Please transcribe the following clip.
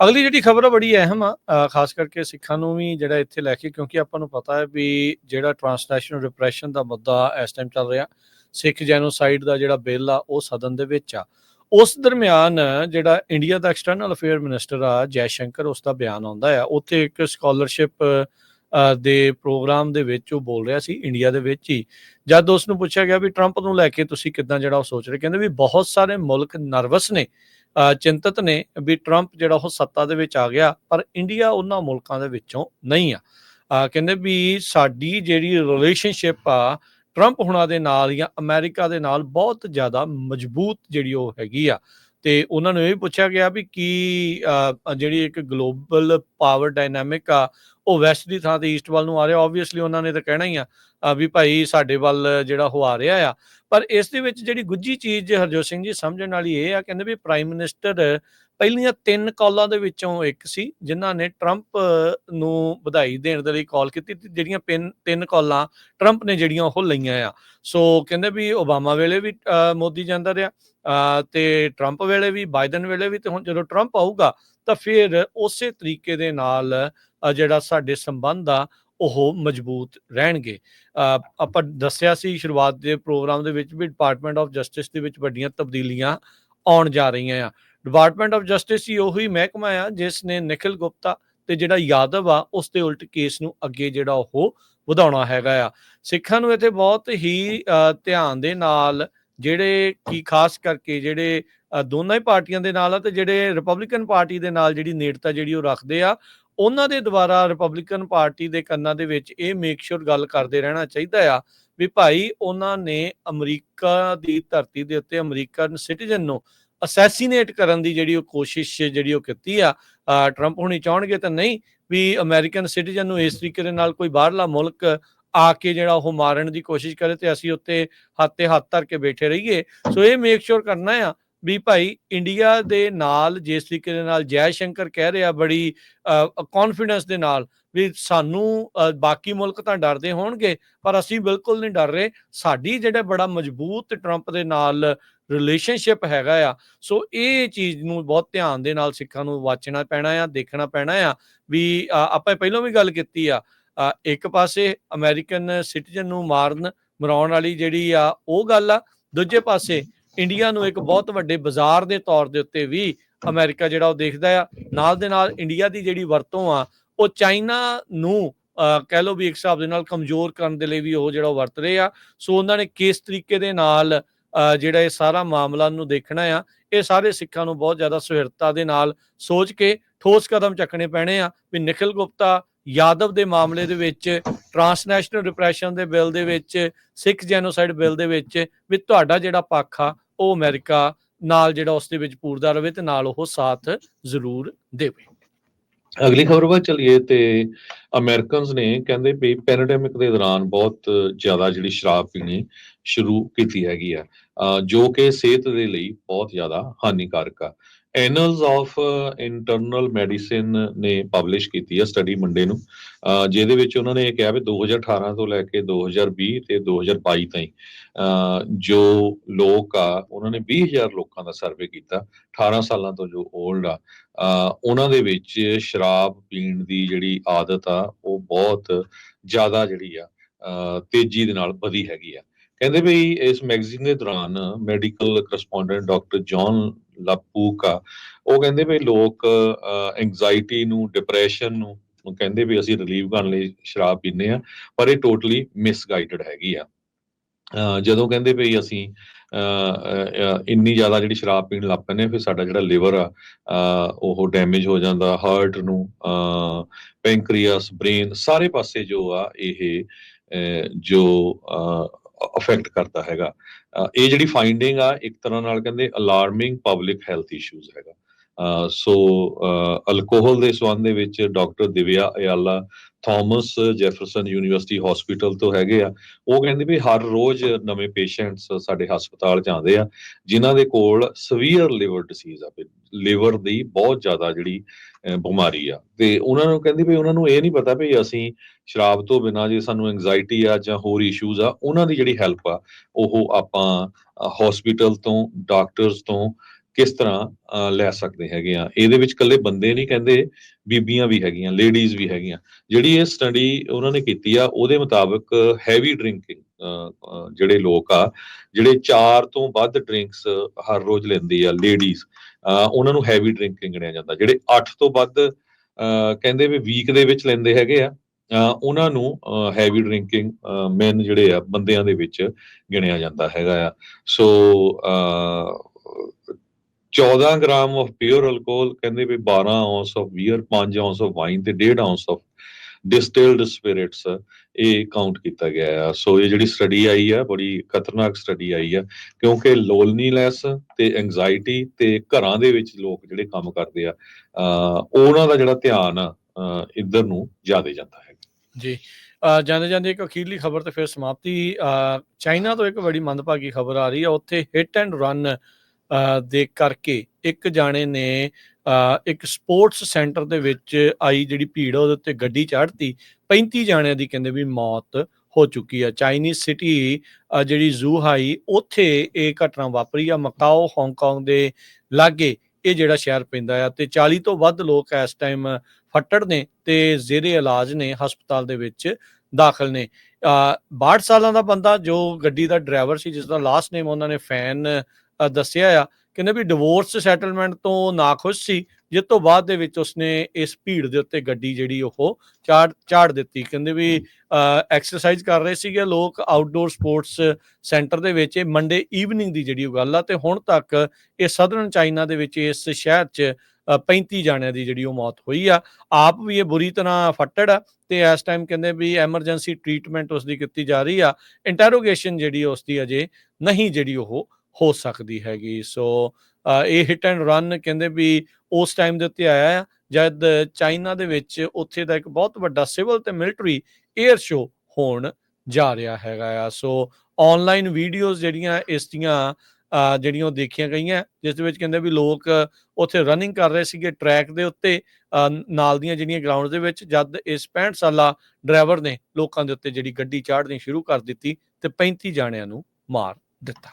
ਅਗਲੀ ਜਿਹੜੀ ਖਬਰ ਆ, ਬੜੀ ਅਹਿਮ ਆ ਖਾਸ ਕਰਕੇ ਸਿੱਖਾਂ ਨੂੰ ਵੀ ਜਿਹੜਾ ਇੱਥੇ ਲੈ ਕੇ, ਕਿਉਂਕਿ ਆਪਾਂ ਨੂੰ ਪਤਾ ਹੈ ਵੀ ਜਿਹੜਾ ਟ੍ਰਾਂਸਨੈਸ਼ਨਲ ਰਿਪਰੈਸ਼ਨ ਦਾ ਮੁੱਦਾ ਇਸ ਟਾਈਮ ਚੱਲ ਰਿਹਾ, ਸਿੱਖ ਜੈਨੋਸਾਈਡ ਦਾ ਜਿਹੜਾ ਬਿੱਲ ਆ, ਉਹ ਸਦਨ ਦੇ ਵਿੱਚ ਆ। ਉਸ ਦਰਮਿਆਨ ਜਿਹੜਾ ਇੰਡੀਆ ਦਾ ਐਕਸਟਰਨਲ ਅਫੇਅਰ ਮਿਨਿਸਟਰ ਆ, ਜੈ ਸ਼ੰਕਰ, ਉਸ ਦਾ ਬਿਆਨ ਆਉਂਦਾ ਆ। ਉੱਥੇ ਇੱਕ ਸਕਾਲਰਸ਼ਿਪ ਦੇ ਪ੍ਰੋਗਰਾਮ ਦੇ ਵਿੱਚ ਉਹ ਬੋਲ ਰਿਹਾ ਸੀ ਇੰਡੀਆ ਦੇ ਵਿੱਚ ਹੀ। ਜਦ ਉਸ ਨੂੰ ਪੁੱਛਿਆ ਗਿਆ ਵੀ ਟਰੰਪ ਨੂੰ ਲੈ ਕੇ ਤੁਸੀਂ ਕਿਦਾਂ ਜਿਹੜਾ ਉਹ ਸੋਚ ਰਹੇ ਕਹਿੰਦੇ ਵੀ ਬਹੁਤ ਸਾਰੇ ਮੁਲਕ ਨਰਵਸ ਨੇ ਅ, ਚਿੰਤਤ ਨੇ ਵੀ ਟਰੰਪ ਜਿਹੜਾ ਉਹ ਸੱਤਾ ਦੇ ਵਿੱਚ ਆ ਗਿਆ ਪਰ ਇੰਡੀਆ ਉਹਨਾਂ ਮੁਲਕਾਂ ਦੇ ਵਿੱਚੋਂ ਨਹੀਂ ਆ। ਕਹਿੰਦੇ ਵੀ ਸਾਡੀ ਜਿਹੜੀ ਰਿਲੇਸ਼ਨਸ਼ਿਪ ਆ ਟਰੰਪ ਹੁਣਾਂ ਦੇ ਨਾਲ ਜਾਂ ਅਮਰੀਕਾ ਦੇ ਨਾਲ ਬਹੁਤ ਜ਼ਿਆਦਾ ਮਜ਼ਬੂਤ ਜਿਹੜੀ ਉਹ ਹੈਗੀ ਆ। ਤੇ ਉਹਨਾਂ ਨੂੰ ਇਹ ਵੀ ਪੁੱਛਿਆ ਗਿਆ ਵੀ ਕੀ ਜਿਹੜੀ ਇੱਕ ਗਲੋਬਲ ਪਾਵਰ ਡਾਇਨਾਮਿਕ ਆ ਉਹ ਵੈਸਟ ਦੀ ਥਾਂ ਤੇ ਈਸਟ ਵੱਲ ਨੂੰ ਆ ਰਿਹਾ ਆਬਵੀਅਸਲੀ ਉਹਨਾਂ ਨੇ ਤਾਂ ਕਹਿਣਾ ਹੀ ਆ ਵੀ ਭਾਈ ਸਾਡੇ ਵੱਲ ਜਿਹੜਾ ਉਹ ਆ ਰਿਹਾ ਆ। ਪਰ ਇਸ ਦੇ ਵਿੱਚ ਜਿਹੜੀ ਗੁੱਝੀ ਚੀਜ਼ ਹਰਜੋਤ ਸਿੰਘ ਜੀ ਸਮਝਣ ਵਾਲੀ ਇਹ ਆ ਕਹਿੰਦੇ ਵੀ ਪ੍ਰਾਈਮ ਮਿਨਿਸਟਰ ਪਹਿਲੀਆਂ ਤਿੰਨ ਕਾਲਾਂ ਦੇ ਵਿੱਚੋਂ ਇੱਕ ਸੀ ਜਿਨ੍ਹਾਂ ਨੇ ਟਰੰਪ ਨੂੰ ਵਧਾਈ ਦੇਣ ਦੇ ਲਈ ਕਾਲ ਕੀਤੀ ਤੇ ਜਿਹੜੀਆਂ ਪਿੰਨ- ਤਿੰਨ ਕਾਲਾਂ ਟਰੰਪ ਨੇ ਜਿਹੜੀਆਂ ਉਹ ਲਈਆਂ ਆ। ਸੋ ਕਹਿੰਦੇ ਵੀ ਓਬਾਮਾ ਵੇਲੇ ਵੀ ਅ, ਮੋਦੀ ਜਾਂਦਾ ਰਿਹਾ ਅ, ਤੇ ਟਰੰਪ ਵੇਲੇ ਵੀ ਬਾਈਡਨ ਵੇਲੇ ਵੀ ਤੇ ਹੁਣ ਜਦੋਂ ਟਰੰਪ ਆਊਗਾ ਤਾਂ ਫਿਰ ਉਸੇ ਤਰੀਕੇ ਦੇ ਨਾਲ ਜਿਹੜਾ ਸਾਡੇ ਸੰਬੰਧ ਆ, ਉਹ ਮਜ਼ਬੂਤ ਰਹਿਣਗੇ। ਆਪਾਂ ਦੱਸਿਆ ਸੀ ਸ਼ੁਰੂਆਤ ਦੇ ਪ੍ਰੋਗਰਾਮ ਦੇ ਵਿੱਚ ਵੀ ਡਿਪਾਰਟਮੈਂਟ ਆਫ ਜਸਟਿਸ ਦੇ ਵਿੱਚ ਵੱਡੀਆਂ ਤਬਦੀਲੀਆਂ ਆਉਣ ਜਾ ਰਹੀਆਂ ਆ। ਡਿਪਾਰਟਮੈਂਟ ਆਫ ਜਸਟਿਸ ਹੀ ਉਹੀ ਮਹਿਕਮਾ ਆ ਜਿਸ ਨੇ ਨਿਖਿਲ ਗੁਪਤਾ ਤੇ ਜਿਹੜਾ ਯਾਦਵ ਆ, ਉਸ ਦੇ ਉਲਟ ਕੇਸ ਨੂੰ ਅੱਗੇ ਜਿਹੜਾ ਉਹ ਵਧਾਉਣਾ ਹੈਗਾ ਆ। ਸਿੱਖਾਂ ਨੂੰ ਇੱਥੇ ਬਹੁਤ ਹੀ ਧਿਆਨ ਦੇ ਨਾਲ ਜਿਹੜੇ ਕੀ ਖਾਸ ਕਰਕੇ ਜਿਹੜੇ ਦੋਨਾਂ ਹੀ ਪਾਰਟੀਆਂ ਦੇ ਨਾਲ ਆ ਤੇ ਜਿਹੜੇ ਰਿਪਬਲਿਕਨ ਪਾਰਟੀ ਦੇ ਨਾਲ ਜਿਹੜੀ ਨੇੜਤਾ ਜਿਹੜੀ ਉਹ ਰੱਖਦੇ ਆ, ਉਹਨਾਂ ਦੇ ਦੁਆਰਾ ਰਿਪਬਲਿਕਨ ਪਾਰਟੀ ਦੇ ਕੰਨਾਂ ਦੇ ਵਿੱਚ ਇਹ ਮੇਕ ਸ਼ੋਰ ਗੱਲ ਕਰਦੇ ਰਹਿਣਾ ਚਾਹੀਦਾ ਆ ਵੀ ਭਾਈ ਉਹਨਾਂ ਨੇ ਅਮਰੀਕਾ ਦੀ ਧਰਤੀ ਦੇ ਉੱਤੇ ਅਮਰੀਕਨ ਸਿਟੀਜ਼ਨ ਨੂੰ ਅਸੈਸੀਨੇਟ ਕਰਨ ਦੀ ਜਿਹੜੀ ਉਹ ਕੋਸ਼ਿਸ਼ ਜਿਹੜੀ ਉਹ ਕੀਤੀ ਆ ਟਰੰਪ ਹੁਣੀ ਚਾਹਣਗੇ ਤਾਂ ਨਹੀਂ ਵੀ ਅਮਰੀਕਨ ਸਿਟੀਜ਼ਨ ਨੂੰ ਇਸ ਤਰੀਕੇ ਦੇ ਨਾਲ ਕੋਈ ਬਾਹਰਲਾ ਮੁਲਕ ਆ ਕੇ ਜਿਹੜਾ ਉਹ ਮਾਰਨ ਦੀ ਕੋਸ਼ਿਸ਼ ਕਰੇ ਤੇ ਅਸੀਂ ਉੱਤੇ ਹੱਥ ਤੇ ਹੱਥ ਧਰ ਕੇ ਬੈਠੇ ਰਹੀਏ। ਸੋ ਇਹ ਮੇਕ ਸ਼ੋਰ ਕਰਨਾ ਆ ਵੀ ਭਾਈ ਇੰਡੀਆ ਦੇ ਨਾਲ, ਜਿਸ ਤਰੀਕੇ ਦੇ ਨਾਲ ਜੈ ਸ਼ੰਕਰ ਕਹਿ ਰਿਹਾ ਬੜੀ ਕੌਨਫੀਡੈਂਸ ਦੇ ਨਾਲ ਵੀ ਸਾਨੂੰ ਬਾਕੀ ਮੁਲਕ ਤਾਂ ਡਰਦੇ ਹੋਣਗੇ, ਪਰ ਅਸੀਂ ਬਿਲਕੁਲ ਨਹੀਂ ਡਰ ਰਹੇ। ਸਾਡੀ ਜਿਹੜਾ ਬੜਾ ਮਜ਼ਬੂਤ ਟਰੰਪ ਦੇ ਨਾਲ ਰਿਲੇਸ਼ਨਸ਼ਿਪ ਹੈਗਾ ਆ, ਸੋ ਇਹ ਚੀਜ਼ ਨੂੰ ਬਹੁਤ ਧਿਆਨ ਦੇ ਨਾਲ ਸਿੱਖਾਂ ਨੂੰ ਵਾਚਣਾ ਪੈਣਾ ਆ, ਦੇਖਣਾ ਪੈਣਾ ਆ ਵੀ ਆਪਾਂ ਪਹਿਲਾਂ ਵੀ ਗੱਲ ਕੀਤੀ ਆ ਇੱਕ ਪਾਸੇ ਅਮਰੀਕਨ ਸਿਟੀਜ਼ਨ ਨੂੰ ਮਾਰਨ, ਮਰਾਉਣ ਵਾਲੀ ਜਿਹੜੀ ਆ, ਉਹ ਗੱਲ ਆ। ਦੂਜੇ ਪਾਸੇ ਇੰਡੀਆ ਨੂੰ ਇੱਕ ਬਹੁਤ ਵੱਡੇ ਬਾਜ਼ਾਰ ਦੇ ਤੌਰ ਦੇ ਉੱਤੇ ਵੀ ਅਮਰੀਕਾ ਜਿਹੜਾ ਉਹ ਦੇਖਦਾ ਆ। ਨਾਲ ਦੇ ਨਾਲ ਇੰਡੀਆ ਦੀ ਜਿਹੜੀ ਵਰਤੋਂ ਆ, ਉਹ ਚਾਈਨਾ ਨੂੰ ਕਹਿ ਲਓ ਵੀ ਇੱਕ ਹਿਸਾਬ ਦੇ ਨਾਲ ਕਮਜ਼ੋਰ ਕਰਨ ਦੇ ਲਈ ਵੀ ਉਹ ਜਿਹੜਾ ਉਹ ਵਰਤ ਰਹੇ ਆ। ਸੋ ਉਹਨਾਂ ਨੇ ਕਿਸ ਤਰੀਕੇ ਦੇ ਨਾਲ ਜਿਹੜਾ ਇਹ ਸਾਰਾ ਮਾਮਲਾ ਨੂੰ ਦੇਖਣਾ ਆ, ਇਹ ਸਾਰੇ ਸਿੱਖਾਂ ਨੂੰ ਬਹੁਤ ਜ਼ਿਆਦਾ ਸੁਹਿਰਤਾ ਦੇ ਨਾਲ ਸੋਚ ਕੇ ਠੋਸ ਕਦਮ ਚੱਕਣੇ ਪੈਣੇ ਆ ਵੀ ਨਿਖਿਲ ਗੁਪਤਾ ਯਾਦਵ ਦੇ ਮਾਮਲੇ ਦੇ ਵਿੱਚ ਟ੍ਰਾਂਸਨੈਸ਼ਨਲ ਰਿਪਰੈਸ਼ਨ ਦੇ ਬਿੱਲ ਦੇ ਵਿੱਚ, ਸਿੱਖ ਜੈਨੋਸਾਈਡ ਬਿੱਲ ਦੇ ਵਿੱਚ ਵੀ ਤੁਹਾਡਾ ਜਿਹੜਾ ਪੱਖ ਆ, ਉਹ ਅਮਰੀਕਾ ਨਾਲ ਜਿਹੜਾ ਉਸ ਦੇ ਵਿੱਚ ਪੂਰਦਾ ਰਵੇ ਤੇ ਨਾਲ ਉਹ ਸਾਥ ਜ਼ਰੂਰ ਦੇਵੇ। ਅਗਲੀ ਖਬਰ ਵੱਲ ਚਲੀਏ ਤੇ ਅਮਰੀਕਨਸ ਨੇ ਕਹਿੰਦੇ ਵੀ ਪੈਨਡੈਮਿਕ ਦੇ ਦੌਰਾਨ ਬਹੁਤ ਜ਼ਿਆਦਾ ਜਿਹੜੀ ਸ਼ਰਾਬ ਪੀਣੀ ਸ਼ੁਰੂ ਕੀਤੀ ਹੈਗੀ ਆ ਜੋ ਕਿ ਸਿਹਤ ਦੇ ਲਈ ਬਹੁਤ ਜ਼ਿਆਦਾ ਹਾਨੀਕਾਰਕ ਆ। ਐਨਲਸ ਆਫ ਇੰਟਰਨਲ ਮੈਡੀਸਿਨ ਨੇ ਪਬਲਿਸ਼ ਕੀਤੀ ਹੈ ਸਟੱਡੀ ਮੰਡੇ ਨੂੰ। ਜਿਹਦੇ ਵਿੱਚ ਉਹਨਾਂ ਨੇ ਇਹ ਕਿਹਾ ਵੀ 2018 ਤੋਂ ਲੈ ਕੇ 2020 ਤੇ 2022 ਤਾਈਂ, ਅਹ, ਜੋ ਲੋਕ ਆ, ਉਹਨਾਂ ਨੇ 20000 ਲੋਕਾਂ ਦਾ ਸਰਵੇ ਕੀਤਾ 18 ਸਾਲਾਂ ਤੋਂ ਜੋ 올ਡ ਆ ਉਹਨਾਂ ਦੇ ਵਿੱਚ ਸ਼ਰਾਬ ਪੀਣ ਦੀ ਜਿਹੜੀ ਆਦਤ ਆ, ਉਹ ਬਹੁਤ ਜ਼ਿਆਦਾ ਜਿਹੜੀ ਆ ਤੇਜ਼ੀ ਦੇ ਨਾਲ ਵਧੀ ਹੈਗੀ ਆ। ਕਹਿੰਦੇ ਵੀ ਇਸ ਮੈਗਜ਼ੀਨ ਦੇ ਦੌਰਾਨ medical correspondent doctor Jon LaPook. ਉਹ ਕਹਿੰਦੇ ਵੀ ਲੋਕ ਐਂਗਜ਼ਾਇਟੀ ਨੂੰ ਡਿਪਰੈਸ਼ਨ ਨੂੰ ਉਹ ਕਹਿੰਦੇ ਵੀ ਅਸੀਂ ਰਿਲੀਵ ਕਰਨ ਲਈ ਸ਼ਰਾਬ ਪੀਂਦੇ ਆ ਪਰ ਇਹ ਟੋਟਲੀ ਮਿਸਗਾਈਡਡ ਹੈਗੀ ਆ। ਜਦੋਂ ਕਹਿੰਦੇ ਵੀ ਅਸੀਂ ਅਹ, ਇੰਨੀ ਜ਼ਿਆਦਾ ਜਿਹੜੀ ਸ਼ਰਾਬ ਪੀਣ ਲੱਗ ਪੈਂਦੇ ਹਾਂ, ਫਿਰ ਸਾਡਾ ਜਿਹੜਾ ਲਿਵਰ ਆ ਉਹ ਡੈਮੇਜ ਹੋ ਜਾਂਦਾ ਹਾਰਟ ਨੂੰ ਪੈਂਕਰੀਅਸ ਬ੍ਰੇਨ ਸਾਰੇ ਪਾਸੇ ਜੋ ਆ ਇਹ ਅਹ, ਜੋ ਅਫੈਕਟ ਕਰਦਾ ਹੈਗਾ। ਇਹ ਜਿਹੜੀ ਫਾਈਂਡਿੰਗ ਆ, ਇੱਕ ਤਰ੍ਹਾਂ ਨਾਲ ਕਹਿੰਦੇ ਅਲਾਰਮਿੰਗ ਪਬਲਿਕ ਹੈਲਥ ਇਸ਼ੂਜ਼ ਹੈਗਾ। ਸੋ ਅਲਕੋਹਲ ਦੇ ਸੰਬੰਧ ਦੇ ਵਿੱਚ doctor Divya Ayala, Thomas Jefferson university hospital ਤੋਂ ਹੈਗੇ ਆ। ਉਹ ਕਹਿੰਦੇ ਵੀ ਹਰ ਰੋਜ਼ ਨਵੇਂ ਪੇਸ਼ੈਂਟਸ ਸਾਡੇ ਹਸਪਤਾਲ ਜਾਂਦੇ ਆ, ਜਿਨ੍ਹਾਂ ਦੇ ਕੋਲ ਸਵੀਅਰ ਲਿਵਰ ਡਿਸੀਜ਼ ਆ ਲਿਵਰ ਦੀ ਬਹੁਤ ਜ਼ਿਆਦਾ ਜਿਹੜੀ ਬਿਮਾਰੀ ਆ। ਤੇ ਉਹਨਾਂ ਨੂੰ ਕਹਿੰਦੀ ਵੀ ਉਹਨਾਂ ਨੂੰ ਇਹ ਨਹੀਂ ਪਤਾ ਵੀ ਅਸੀਂ ਸ਼ਰਾਬ ਤੋਂ ਬਿਨਾਂ ਜੇ ਸਾਨੂੰ ਐਂਗਜ਼ਾਇਟੀ ਆ ਜਾਂ ਹੋਰ ਇਸ਼ੂਜ਼ ਆ, ਉਹਨਾਂ ਦੀ ਜਿਹੜੀ ਹੈਲਪ ਆ, ਉਹ ਆਪਾਂ ਹਸਪੀਟਲ ਤੋਂ ਡਾਕਟਰਸ ਤੋਂ ਕਿਸ ਤਰ੍ਹਾਂ ਲੈ ਸਕਦੇ ਹੈਗੇ ਆ। ਇਹਦੇ ਵਿੱਚ ਇਕੱਲੇ ਬੰਦੇ ਨਹੀਂ ਕਹਿੰਦੇ ਬੀਬੀਆਂ ਵੀ ਹੈਗੀਆਂ ਲੇਡੀਜ਼ ਵੀ ਹੈਗੀਆਂ। ਜਿਹੜੀ ਇਹ ਸਟੱਡੀ ਉਹਨਾਂ ਨੇ ਕੀਤੀ ਆ ਉਹਦੇ ਮੁਤਾਬਕ ਹੈਵੀ ਡਰਿੰਕਿੰਗ ਜਿਹੜੇ ਲੋਕ ਆ ਜਿਹੜੇ 4 ਤੋਂ ਵੱਧ ਡਰਿੰਕਸ ਹਰ ਰੋਜ਼ ਲੈਂਦੇ ਆ ਲੇਡੀਜ਼ ਉਹਨਾਂ ਨੂੰ ਹੈਵੀ ਡਰਿੰਕਿੰਗ ਗਿਣਿਆ ਜਾਂਦਾ। ਜਿਹੜੇ 8 ਤੋਂ ਵੱਧ ਅ, ਕਹਿੰਦੇ ਵੀ ਵੀਕ ਦੇ ਵਿੱਚ ਲੈਂਦੇ ਹੈਗੇ ਆ ਉਹਨਾਂ ਨੂੰ ਹੈਵੀ ਡਰਿੰਕਿੰਗ ਮੈਨ ਜਿਹੜੇ ਆ ਬੰਦਿਆਂ ਦੇ ਵਿੱਚ ਗਿਣਿਆ ਜਾਂਦਾ ਹੈਗਾ ਆ। So 14 gram of pure alcohol ਕਹਿੰਦੇ ਵੀ 12 ounce of beer 5 ounce of wine ਤੇ 1.5 ਆਉਂਸ ਆਫ ਡਿਸਟਿਲਡ ਸਪਿਰਿਟਸ ਇਹ ਕਾਊਂਟ ਕੀਤਾ ਗਿਆ ਆ। ਸੋ ਇਹ ਜਿਹੜੀ ਸਟੱਡੀ ਆਈ ਆ, ਬੜੀ ਖਤਰਨਾਕ ਸਟੱਡੀ ਆਈ ਆ, ਕਿਉਂਕਿ ਲੋਨਲੀਨੈਸ ਤੇ ਐਂਜ਼ਾਈਟੀ ਤੇ ਘਰਾਂ ਦੇ ਵਿੱਚ ਲੋਕ ਜਿਹੜੇ ਕੰਮ ਕਰਦੇ ਆ ਉਹਨਾਂ ਦਾ ਜਿਹੜਾ ਧਿਆਨ ਆ ਇੱਧਰ ਨੂੰ ਜਾਦੇ ਜਾਂਦਾ ਹੈ। ਜੀ ਜਾਂਦੇ ਜਾਂਦੇ ਇੱਕ ਅਖੀਰਲੀ ਖਬਰ ਤੇ ਫਿਰ ਸਮਾਪਤੀ। ਚਾਈਨਾ ਤੋਂ ਇੱਕ ਬੜੀ ਮੰਦਭਾਗੀ ਖਬਰ ਆ ਰਹੀ ਹੈ ਉੱਥੇ ਹਿੱਟ ਐਂਡ ਰਨ ਦੇ ਕਰਕੇ ਇੱਕ ਜਾਣੇ ਨੇ ਅ, ਇੱਕ ਸਪੋਰਟਸ ਸੈਂਟਰ ਦੇ ਵਿੱਚ ਆਈ ਜਿਹੜੀ ਭੀੜ ਉਹਦੇ ਉੱਤੇ ਗੱਡੀ ਚਾੜਤੀ 35 ਜਾਣਿਆਂ ਦੀ ਕਹਿੰਦੇ ਵੀ ਮੌਤ ਹੋ ਚੁੱਕੀ ਆ। ਚਾਈਨੀਜ਼ ਸਿਟੀ ਜਿਹੜੀ ਜ਼ੂਹਾਈ ਉੱਥੇ ਇਹ ਘਟਨਾ ਵਾਪਰੀ ਆ। ਮਕਾਓ ਹਾਂਗਕਾਂਗ ਦੇ ਲਾਗੇ ਇਹ ਜਿਹੜਾ ਸ਼ਹਿਰ ਪੈਂਦਾ ਆ ਤੇ 40 ਤੋਂ ਵੱਧ ਲੋਕ ਇਸ ਟਾਈਮ ਫੱਟੜ ਨੇ ਤੇ ਜ਼ੇਰੇ ਇਲਾਜ ਨੇ ਹਸਪਤਾਲ ਦੇ ਵਿੱਚ ਦਾਖਲ ਨੇ। ਅ, 62 ਸਾਲਾਂ ਦਾ ਬੰਦਾ ਜੋ ਗੱਡੀ ਦਾ ਡਰਾਈਵਰ ਸੀ ਜਿਸ ਦਾ ਲਾਸਟ ਨੇਮ ਉਹਨਾਂ ਨੇ ਫੈਨ ਦੱਸਿਆ ਆ ਕਹਿੰਦੇ ਵੀ ਡਿਵੋਰਸ ਸੈਟਲਮੈਂਟ ਤੋਂ ਨਾਖੁਸ਼ ਸੀ ਜਿਸ ਤੋਂ ਬਾਅਦ ਦੇ ਵਿੱਚ ਉਸਨੇ ਇਸ ਭੀੜ ਦੇ ਉੱਤੇ ਗੱਡੀ ਜਿਹੜੀ ਉਹ ਚਾੜ ਚਾੜ ਦਿੱਤੀ। ਕਹਿੰਦੇ ਵੀ ਐਕਸਰਸਾਈਜ਼ ਕਰ ਰਹੇ ਸੀਗੇ ਲੋਕ ਆਊਟਡੋਰ ਸਪੋਰਟਸ ਸੈਂਟਰ ਦੇ ਵਿੱਚ ਇਹ ਮੰਡੇ ਈਵਨਿੰਗ ਦੀ ਜਿਹੜੀ ਉਹ ਗੱਲ ਆ ਤੇ ਹੁਣ ਤੱਕ ਇਹ ਸਦਰਨ ਚਾਈਨਾ ਦੇ ਵਿੱਚ ਇਸ ਸ਼ਹਿਰ 'ਚ ਅ, 35 ਜਾਣਿਆਂ ਦੀ ਜਿਹੜੀ ਉਹ ਮੌਤ ਹੋਈ ਆ। ਆਪ ਵੀ ਇਹ ਬੁਰੀ ਤਰ੍ਹਾਂ ਫੱਟੜ ਆ ਤੇ ਇਸ ਟਾਈਮ ਕਹਿੰਦੇ ਵੀ ਐਮਰਜੈਂਸੀ ਟ੍ਰੀਟਮੈਂਟ ਉਸ ਦੀ ਕੀਤੀ ਜਾ ਰਹੀ ਆ। ਇੰਟਰੋਗੇਸ਼ਨ ਜਿਹੜੀ ਉਸ ਦੀ ਅਜੇ ਨਹੀਂ ਜਿਹੜੀ ਉਹ ਹੋ ਸਕਦੀ ਹੈਗੀ। ਸੋ ਇਹ ਹਿੱਟ ਐਂਡ ਰਨ ਕਹਿੰਦੇ ਵੀ ਉਸ ਟਾਈਮ ਦੇ ਉੱਤੇ ਆਇਆ ਆ, ਜਦ ਚਾਈਨਾ ਦੇ ਵਿੱਚ ਉੱਥੇ ਦਾ ਇੱਕ ਬਹੁਤ ਵੱਡਾ ਸਿਵਲ ਤੇ ਮਿਲਟਰੀ 에ਅਰ ਸ਼ੋ ਹੋਣ ਜਾ ਰਿਹਾ ਹੈਗਾ ਆ। ਸੋ ਆਨਲਾਈਨ ਵੀਡੀਓਜ਼ ਜਿਹੜੀਆਂ ਇਸ ਦੀਆਂ ਜਿਹੜੀਆਂ ਉਹ ਦੇਖੀਆਂ ਗਈਆਂ, ਜਿਸ ਦੇ ਵਿੱਚ ਕਹਿੰਦੇ ਵੀ ਲੋਕ ਉੱਥੇ ਰਨਿੰਗ ਕਰ ਰਹੇ ਸੀਗੇ ਟਰੈਕ ਦੇ ਉੱਤੇ ਨਾਲ ਦੀਆਂ ਜਿਹੜੀਆਂ ਗਰਾਊਂਡ ਦੇ ਵਿੱਚ, ਜਦ ਇਸ 65 ਸਾਲਾ ਡਰਾਈਵਰ ਨੇ ਲੋਕਾਂ ਦੇ ਉੱਤੇ ਜਿਹੜੀ ਗੱਡੀ ਚਾੜਨੀ ਸ਼ੁਰੂ ਕਰ ਦਿੱਤੀ ਤੇ 35 ਜਾਣਿਆਂ ਨੂੰ ਮਾਰ ਦਿੱਤਾ।